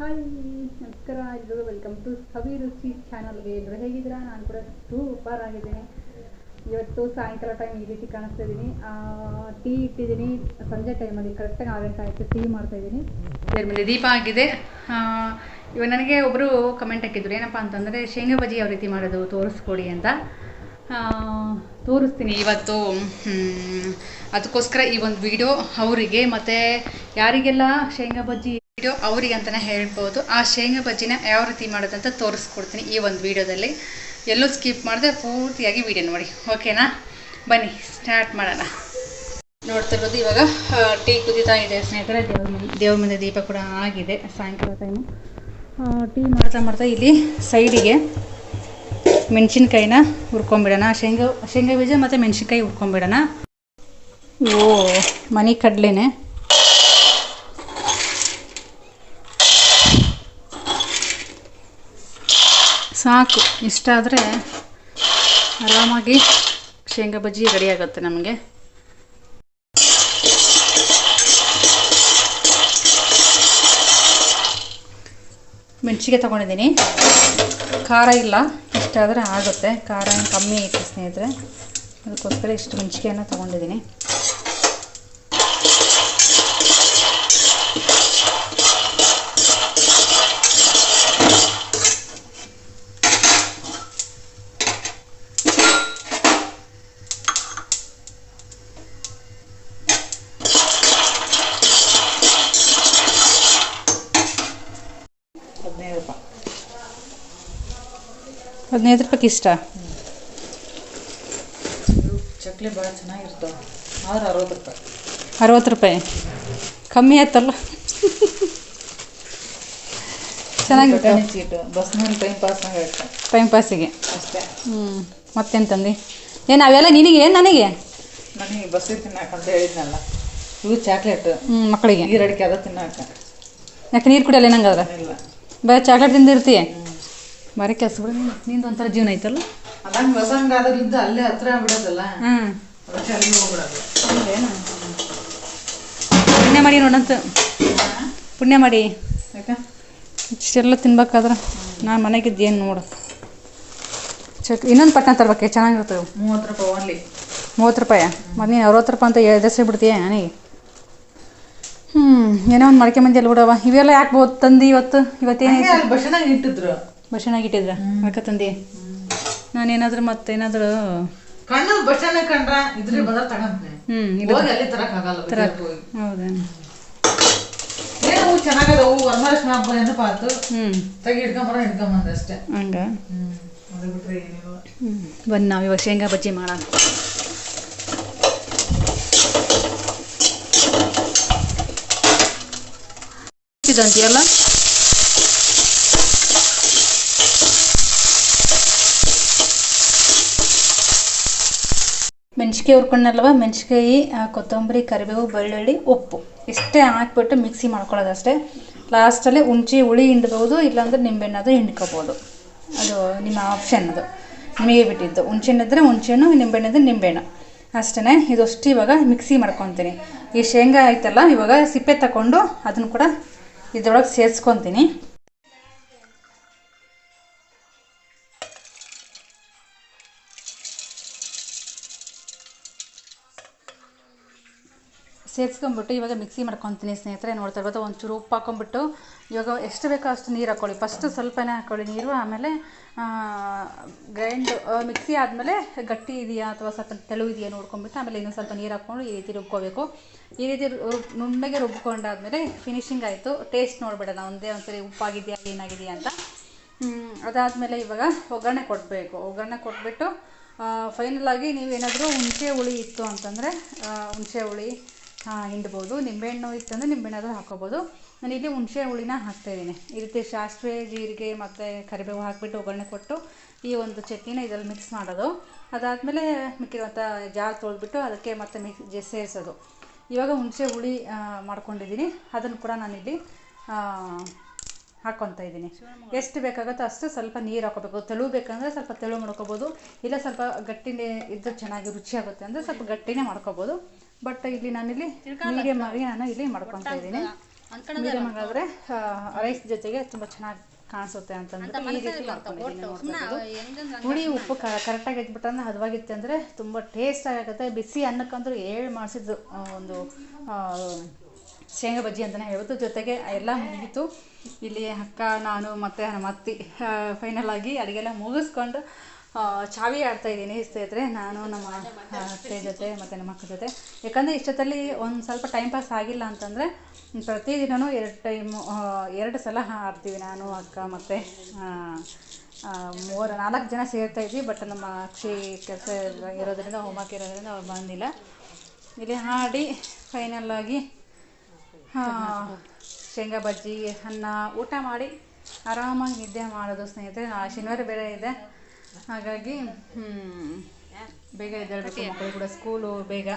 Hi, ನಮಸ್ಕಾರ, ಎಲ್ಲರೂ welcome to ಸವಿ ರುಚಿ ಚಾನಲ್ಗೆ ಎಲ್ಲರೂ ಹೇಗಿದ್ದೀರಾ? ನಾನು ಕೂಡ ಸೂಪರ್ ಆಗಿದ್ದೀನಿ. ಇವತ್ತು ಸಾಯಂಕಾಲ ಟೈಮ್ ಈ ರೀತಿ ಕಾಣಿಸ್ತಾ ಇದ್ದೀನಿ ಟೀ ಇಟ್ಟಿದ್ದೀನಿ. ಸಂಜೆ ಟೈಮಲ್ಲಿ ಕರೆಕ್ಟಾಗಿ ಆರು ಗಂಟೆ ಆಯಿತು ಟೀ ಮಾಡ್ತಾಯಿದ್ದೀನಿ ಇದ್ರ ಮೇಲೆ ದೀಪ ಆಗಿದೆ. ಇವಾಗ ನನಗೆ ಒಬ್ಬರು ಕಮೆಂಟ್ ಹಾಕಿದ್ರು. ಏನಪ್ಪ ಅಂತಂದರೆ, ಶೇಂಗಾ ಬಜ್ಜಿ ಯಾವ ರೀತಿ ಮಾಡೋದು ತೋರಿಸ್ಕೊಡಿ ಅಂತ. ತೋರಿಸ್ತೀನಿ ಇವತ್ತು. ಅದಕ್ಕೋಸ್ಕರ ಈ ಒಂದು ವಿಡಿಯೋ ಅವರಿಗೆ, ಮತ್ತು ಯಾರಿಗೆಲ್ಲ ಶೇಂಗಾ ಬಜ್ಜಿ ವಿಡಿಯೋ ಅವರಿಗೆ ಅಂತಲೇ ಹೇಳ್ಬೋದು. ಆ ಶೇಂಗಾ ಬಜ್ಜಿನ ಯಾವ ರೀತಿ ಮಾಡೋದಂತ ತೋರಿಸ್ಕೊಡ್ತೀನಿ ಈ ಒಂದು ವಿಡಿಯೋದಲ್ಲಿ. ಎಲ್ಲೂ ಸ್ಕಿಪ್ ಮಾಡಿದೆ ಪೂರ್ತಿಯಾಗಿ ವಿಡಿಯೋ ನೋಡಿ. ಓಕೆನಾ ಬನ್ನಿ ಸ್ಟಾರ್ಟ್ ಮಾಡೋಣ. ನೋಡ್ತಾ ಇವಾಗ ಟೀ ಕುದಿತಾ ಇದೆ ಸ್ನೇಹಿತರೆ. ದೇವ್ರ ಮುಂದೆ ದೇವ್ರ ಮುಂದೆ ದೀಪ ಕೂಡ ಆಗಿದೆ ಸಾಯಂಕಾಲ ಟೈಮು ಟೀ ಮಾಡ್ತಾ ಮಾಡ್ತಾ ಇಲ್ಲಿ ಸೈಡಿಗೆ ಮೆಣಸಿನ್ಕಾಯಿನ ಹುರ್ಕೊಂಬಿಡೋಣ. ಶೇಂಗಾ ಶೇಂಗಾ ಬೀಜ ಮತ್ತು ಮೆಣಸಿನ್ಕಾಯಿ ಹುರ್ಕೊಂಬಿಡೋಣ. ಓ, ಮನೆ ಕಡಲೆನೆ. ಸಾಕು. ಇಷ್ಟಾದರೆ ಆರಾಮಾಗಿ ಶೇಂಗಾ ಬಜ್ಜಿ ರೆಡಿ ಆಗುತ್ತೆ ನಮಗೆ. ಮೆಣಸಿಗೆ ತೊಗೊಂಡಿದ್ದೀನಿ. ಖಾರ ಇಲ್ಲ. ಇಷ್ಟಾದರೆ ಆಗುತ್ತೆ. ಖಾರ ಕಮ್ಮಿ ಐತೆ ಸ್ನೇಹಿತರೆ. ಅದಕ್ಕೋಸ್ಕರ ಇಷ್ಟು ಮೆಣಸಿಗೆಯನ್ನು ತೊಗೊಂಡಿದ್ದೀನಿ. ಹದಿನೈದು ರೂಪಾಯಿ. ಹದಿನೈದು ಇಷ್ಟ? ಚಕ್ಲಿ ಭಾಳ ಚೆನ್ನಾಗಿರ್ತಾವೆ. ಆದ್ರೆ ಅರವತ್ತು ರೂಪಾಯಿ. ಅರವತ್ತು ರೂಪಾಯಿ? ಕಮ್ಮಿ ಆಯ್ತಲ್ಲ? ಚೀಟು ಬಸ್ನಲ್ಲಿ ಟೈಮ್ ಪಾಸ್ ಟೈಮ್ ಪಾಸಿಗೆ ಅಷ್ಟೇ. ಹ್ಞೂ ಮತ್ತೇನು ತಂದು? ಏನು ಅವೆಲ್ಲ ನಿನಗೆ ಏನು ನನಗೆ? ನನಗೆ ಬಸ್ಸಿಗೆ ತಿನ್ನಕ್ಕಂತ ಹೇಳಿದ್ನಲ್ಲ. ಇವು ಚಾಕ್ಲೇಟ್ ಮಕ್ಕಳಿಗೆ. ನೀರು ಅಡಿಕೆ ಅದ ತಿನ್ನಾಕ. ಯಾಕೆ ನೀರು ಕುಡಿಯಲ್ಲ ಏನಂಗಾದ್ರೆ? ಇಲ್ಲ. ಬರೀ ಚಾಕ್ಲೇಟ್ ತಿಂದಿರ್ತೀಯ ಬರೀ ಕೆಲಸ ಬಿಡ ನಿಂದು ಒಂಥರ ಜೀವನ ಐತಲ್ಲ? ಅದಂಗೆ ಹೊಸಂಗ ಅದ್ರಲ್ಲಿದ್ದ ಅಲ್ಲೇ ಹತ್ರ ಬಿಡೋದಲ್ಲ? ಹ್ಞೂ ಪುಣ್ಯ ಮಾಡಿ ನೋಡಂತ. ಪುಣ್ಯ ಮಾಡಿ. ಯಾಕೆ? ಇಷ್ಟೆಲ್ಲ ತಿನ್ಬೇಕಾದ್ರೆ ನಾನು ಮನೆಗಿದ್ದು ಏನು ನೋಡು. ಚಕ್ ಇನ್ನೊಂದು ಪಟ್ನ ತರ್ಬೇಕೆ ಚೆನ್ನಾಗಿರ್ತವೆ. ಮೂವತ್ತು ರೂಪಾಯಿ ಓನ್ಲಿ ಮೂವತ್ತು ರೂಪಾಯಿ? ಮತ್ತು ನೀನು ಅರವತ್ತು ರೂಪಾಯಿ ಅಂತ ಎದುರಿಸಿ ಬಿಡ್ತೀಯ ನನಗೆ? ಹ್ಞೂ ಏನೋ ಒಂದು ಮಡಕೆ ಮಂದಿ ಅಲ್ಲಿ ಬಿಡವ ಇವೆಲ್ಲ ಯಾಕೆ ಬೋ ತಂದಿ ಇವತ್ತು? ಇವತ್ತೇನು ಹಂಗೆ ಇಟ್ಟಿದ್ರು ಬಸ್ಸಿನಾಗ ಇಟ್ಟಿದ್ರು. ಬಸ್ಸಿನಾಗ ಇಟ್ಟಿದ್ರ? ನಾನು ತಂದು. ನಾನೇನಾದ್ರೂ ಮತ್ತೇನಾದ್ರೂ ಕಣ್ಣು ಬಸ್ಸನ್ನ ಕಂಡ್ರ ಇದ್ರೆ ಬಂದ್ರೆ ತಗಂತೀನಿ. ಹ್ಞೂ ಇದು ಹೋಗಿ ಅಲ್ಲಿ ತರಕ್ ಆಗಲ್ಲ ತರಕ್ ಹೋಗಿ ಹೌದೇನು? ಏನೋ ಹೂ ಚೆನ್ನಾಗದವು ವರಮಹಾಲಕ್ಷ್ಮಿ ಹಬ್ಬ ನೆನಪು ಆತು ಹ್ಞೂ ತೆಗಿ ಹಿಡ್ಕೊಂಬರ ಹಿಡ್ಕೊಂಬಂದೆ ಅಷ್ಟೇ. ಹಂಗೆ? ಹ್ಮ್ ಅದು ಬಿಟ್ರೆ ಏನಿಲ್ಲ. ಹ್ಞೂ ಬನ್ನಿ ನಾವು ಇವಾಗ ಶೇಂಗಾ ಬಜ್ಜಿ ಮಾಡೋಣ. ಇದಂತೀಯಲ್ಲ ಮೆಣಸಿಕಾಯಿ ಹುರ್ಕೊಂಡಲ್ವ ಮೆಣಸಿಕಾಯಿ ಕೊತ್ತಂಬರಿ, ಕರಿಬೇವು, ಬೆಳ್ಳುಳ್ಳಿ, ಉಪ್ಪು. ಇಷ್ಟೇ ಹಾಕ್ಬಿಟ್ಟು ಮಿಕ್ಸಿ ಮಾಡ್ಕೊಳ್ಳೋದು ಅಷ್ಟೇ ಲಾಸ್ಟಲ್ಲಿ ಹುಣ್ಚಿ, ಹುಳಿ ಹಿಂಡ್ಬೋದು, ಇಲ್ಲಾಂದ್ರೆ ಅದು ಹಿಂಡ್ಕೋಬೋದು. ಅದು ನಿಮ್ಮ ಆಪ್ಷನ್ ಅದು. ನಿಮಗೆ ಬಿಟ್ಟಿದ್ದು. ಹುಣ್ಸೆಹಣ್ಣು ಇದ್ರೆ ಹುಣ್ಸೆಹಣ್ಣು ನಿಂಬೆಹಣ್ಣು ಅಷ್ಟೇ ಇದಷ್ಟು ಇವಾಗ ಮಿಕ್ಸಿ ಮಾಡ್ಕೊತೀನಿ. ಈ ಶೇಂಗಾ ಆಯ್ತಲ್ಲ, ಇವಾಗ ಸಿಪ್ಪೆ ತಗೊಂಡು ಅದನ್ನು ಕೂಡ ಇದ್ರೊಳಗೆ ಸೇರಿಸ್ಕೊತೀನಿ. ಸೇರಿಸ್ಕೊಂಬಿಟ್ಟು ಇವಾಗ ಮಿಕ್ಸಿ ಮಾಡ್ಕೊತೀನಿ ಸ್ನೇಹಿತರೆ, ನೋಡ್ತಾ ಇರ್ಬೋದು, ಒಂಚೂರು ಉಪ್ಪು ಹಾಕೊಂಡ್ಬಿಟ್ಟು ಇವಾಗ ಎಷ್ಟು ಬೇಕೋ ಅಷ್ಟು ನೀರು ಹಾಕ್ಕೊಳ್ಳಿ ಫಸ್ಟ್ ಸ್ವಲ್ಪನೇ ಹಾಕ್ಕೊಳ್ಳಿ ನೀರು, ಆಮೇಲೆ ಗ್ರೈಂಡ್ ಮಿಕ್ಸಿ ಆದಮೇಲೆ ಗಟ್ಟಿ ಇದೆಯಾ ಅಥವಾ ಸ್ವಲ್ಪ ತೆಳು ಇದೆಯಾ ನೋಡ್ಕೊಂಬಿಟ್ಟು ಆಮೇಲೆ ಇನ್ನೊಂದು ಸ್ವಲ್ಪ ನೀರು ಹಾಕ್ಕೊಂಡು ಈ ರೀತಿ ರುಬ್ಕೋಬೇಕು. ಈ ರೀತಿ ನುಣ್ಣಗೆ ರುಬ್ಕೊಂಡಾದಮೇಲೆ ಫಿನಿಶಿಂಗ್ ಆಯಿತು. ಟೇಸ್ಟ್ ನೋಡ್ಬಿಡೋಣ ಒಂದೇ ಒಂದ್ಸರಿ ಉಪ್ಪಾಗಿದೆಯಾ, ಏನಾಗಿದೆಯಾ ಅಂತ. ಅದಾದಮೇಲೆ ಇವಾಗ ಒಗ್ಗರಣೆ ಕೊಡಬೇಕು. ಒಗ್ಗರಣೆ ಕೊಟ್ಬಿಟ್ಟು ಫೈನಲ್ ಆಗಿ ನೀವೇನಾದರೂ ಹುಣಸೆ ಹುಳಿ ಇತ್ತು ಅಂತಂದರೆ ಹುಣಸೆ ಹುಳಿ ಹಿಂಡ್ಬೋದು. ನಿಂಬೆಹಣ್ಣು ಇತ್ತಂದರೆ ನಿಂಬೆಹಣ್ಣಾದ್ರೂ ಹಾಕ್ಕೊಬೋದು. ಇಲ್ಲಿ ಹುಣಸೆ ಹುಳಿನ ಹಾಕ್ತಾಯಿದ್ದೀನಿ ಈ ರೀತಿ ಸಾಸಿವೆ, ಜೀರಿಗೆ ಮತ್ತು ಕರಿಬೇವು ಹಾಕಿಬಿಟ್ಟು ಒಗ್ಗರಣೆ ಕೊಟ್ಟು ಈ ಒಂದು ಚಟ್ನಿನ ಇದರಲ್ಲಿ ಮಿಕ್ಸ್ ಮಾಡೋದು. ಅದಾದಮೇಲೆ ಮಿಕ್ಕಿರುವಂಥ ಜಾರ್ ತೊಳೆದ್ಬಿಟ್ಟು ಅದಕ್ಕೆ ಮತ್ತೆ ಮಿಕ್ಸ್ ಜೆ ಸೇರಿಸೋದು. ಇವಾಗ ಹುಣಸೆ ಹುಳಿ ಮಾಡ್ಕೊಂಡಿದ್ದೀನಿ. ಅದನ್ನು ಕೂಡ ನಾನಿಲ್ಲಿ ಹಾಕ್ಕೊತಾ ಇದ್ದೀನಿ. ಎಷ್ಟು ಬೇಕಾಗುತ್ತೋ ಅಷ್ಟು ಸ್ವಲ್ಪ ನೀರು ಹಾಕೋಬೇಕು. ತೆಳು ಬೇಕಂದರೆ ಸ್ವಲ್ಪ ತೆಳು ಮಾಡ್ಕೋಬೋದು. ಇಲ್ಲ ಸ್ವಲ್ಪ ಗಟ್ಟಿನೇ ಇದ್ದು ಚೆನ್ನಾಗಿ ರುಚಿಯಾಗುತ್ತೆ ಅಂದರೆ ಸ್ವಲ್ಪ ಗಟ್ಟಿನೇ ಮಾಡ್ಕೋಬೋದು. ಬಟ್ ಇಲ್ಲಿ ನಾನಿಲ್ಲಿ ಮೀಡಿಯಮ್ ಆಗಿ ನಾನು ಇಲ್ಲಿ ಮಾಡ್ಕೊತಾ ಇದ್ದೀನಿ. ಮೀಡಿಯಮ್ ಆಗಾದರೆ ರೈಸ್ ಜೊತೆಗೆ ತುಂಬ ಚೆನ್ನಾಗಿ ಕಾಣಿಸುತ್ತೆ ಅಂತಂದ್ರೆ ಈ ರೀತಿ ಮಾಡ್ಕೊಂಡಿದ್ದೀನಿ. ಹುಳಿ ಉಪ್ಪು ಕರೆಕ್ಟಾಗಿ ಇದ್ಬಿಟ್ಟಂದ್ರೆ ಹದವಾಗಿತ್ತು ಅಂದರೆ ತುಂಬ ಟೇಸ್ಟ್ ಆಗುತ್ತೆ. ಬಿಸಿ ಅನ್ನಕ್ಕಂತೂ ಏಳು ಮಾಡಿಸಿದ್ದು ಒಂದು ಶೇಂಗಾ ಬಜ್ಜಿ ಅಂತಲೇ ಹೇಳ್ಬೋದು ಜೊತೆಗೆ ಎಲ್ಲ ಮುಗಿತು. ಇಲ್ಲಿ ಅಕ್ಕ ನಾನು ಮತ್ತು ನಮ್ಮ ಅತ್ತಿ ಫೈನಲ್ ಆಗಿ ಅಡುಗೆಲ್ಲ ಮುಗಿಸ್ಕೊಂಡು ಚಾವಿ ಆಡ್ತಾ ಇದ್ದೀನಿ ಸ್ನೇಹಿತರೆ. ನಾನು ನಮ್ಮ ಅತ್ತೆ ಜೊತೆ ಮತ್ತು ನಮ್ಮ ಅಕ್ಕ ಜೊತೆ. ಯಾಕಂದರೆ ಇಷ್ಟೊತ್ತಲ್ಲಿ ಒಂದು ಸ್ವಲ್ಪ ಟೈಮ್ ಪಾಸ್ ಆಗಿಲ್ಲ ಅಂತಂದರೆ ಪ್ರತಿದಿನವೂ ಎರಡು ಟೈಮು ಎರಡು ಸಲ ಆಡ್ತೀವಿ ನಾನು ಅಕ್ಕ ಮತ್ತು ಮೂರು ನಾಲ್ಕು ಜನ ಸೇರ್ತಾ ಇದ್ವಿ ಬಟ್ ನಮ್ಮ ಅಕ್ಷಿ ಕೆಲಸ ಇರೋದ್ರಿಂದ ಹೋಮ್ವರ್ಕ್ ಇರೋದ್ರಿಂದ ಅವ್ರು ಬಂದಿಲ್ಲ. ಇಲ್ಲಿ ಹಾಡಿ ಫೈನಲ್ ಆಗಿ ಆ, ಶೇಂಗಾ ಬಜ್ಜಿ ಅನ್ನ ಊಟ ಮಾಡಿ ಆರಾಮಾಗಿ ನಿದ್ದೆ ಮಾಡೋದು ಸ್ನೇಹಿತರೆ. ಶನಿವಾರ ಬೇರೆ ಇದೆ. ಹಾಗಾಗಿ ಬೇಗ ಎದ್ದೇಳಬೇಕು ಮಕ್ಕಳು ಕೂಡ ಸ್ಕೂಲು ಬೇಗ.